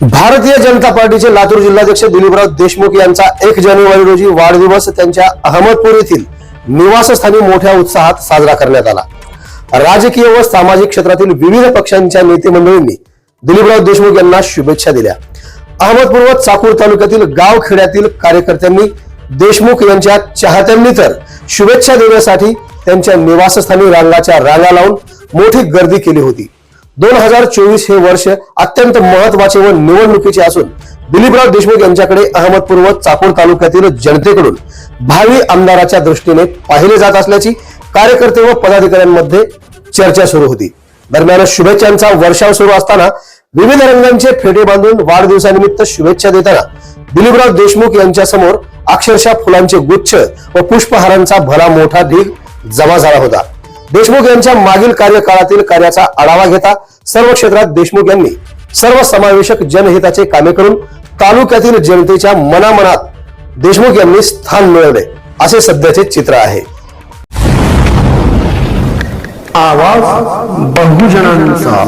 भारतीय जनता पार्टीचे लातूर जिल्हाध्यक्ष दिलीपराव देशमुख यांचा एक जानेवारी रोजी वाढदिवस त्यांच्या अहमदपूर येथील निवासस्थानी मोठ्या उत्साहात साजरा करण्यात आला. राजकीय व सामाजिक क्षेत्रातील विविध पक्षांच्या नेते मंडळींनी दिलीपराव देशमुख यांना शुभेच्छा दिल्या. अहमदपूर व चाकूर तालुक्यातील गाव खेड्यातील कार्यकर्त्यांनी देशमुख यांच्या चाहत्यांनी तर शुभेच्छा देण्यासाठी त्यांच्या निवासस्थानी रांगाच्या रांगा लावून मोठी गर्दी केली होती. दोन हजार चोवीस हे वर्ष अत्यंत महत्त्वाचे व निवडणुकीचे असून दिलीपराव देशमुख यांच्याकडे अहमदपूर व चाकूर तालुक्यातील जनतेकडून भावी आमदाराच्या दृष्टीने पाहिले जात असल्याची कार्यकर्ते व पदाधिकाऱ्यांमध्ये चर्चा सुरू होती. दरम्यान शुभेच्छांचा वर्षाव सुरू असताना विविध रंगांचे फेटे बांधून वाढदिवसानिमित्त शुभेच्छा देताना दिलीपराव देशमुख यांच्या समोर अक्षरशः फुलांचे गुच्छ व पुष्पहारांचा भला मोठा ढीग जमा झाला होता. देशमुख यांच्या मागील कार्यकाळातील कार्याचा आढावा घेता सर्व क्षेत्रात देशमुख यांनी सर्व समावेशक जनहिताचे कामे करून तालुक्यातील जनतेच्या मनामनात देशमुख यांनी स्थान मिळवले असे सध्याचे चित्र आहे. आवाज बहुजनांचा.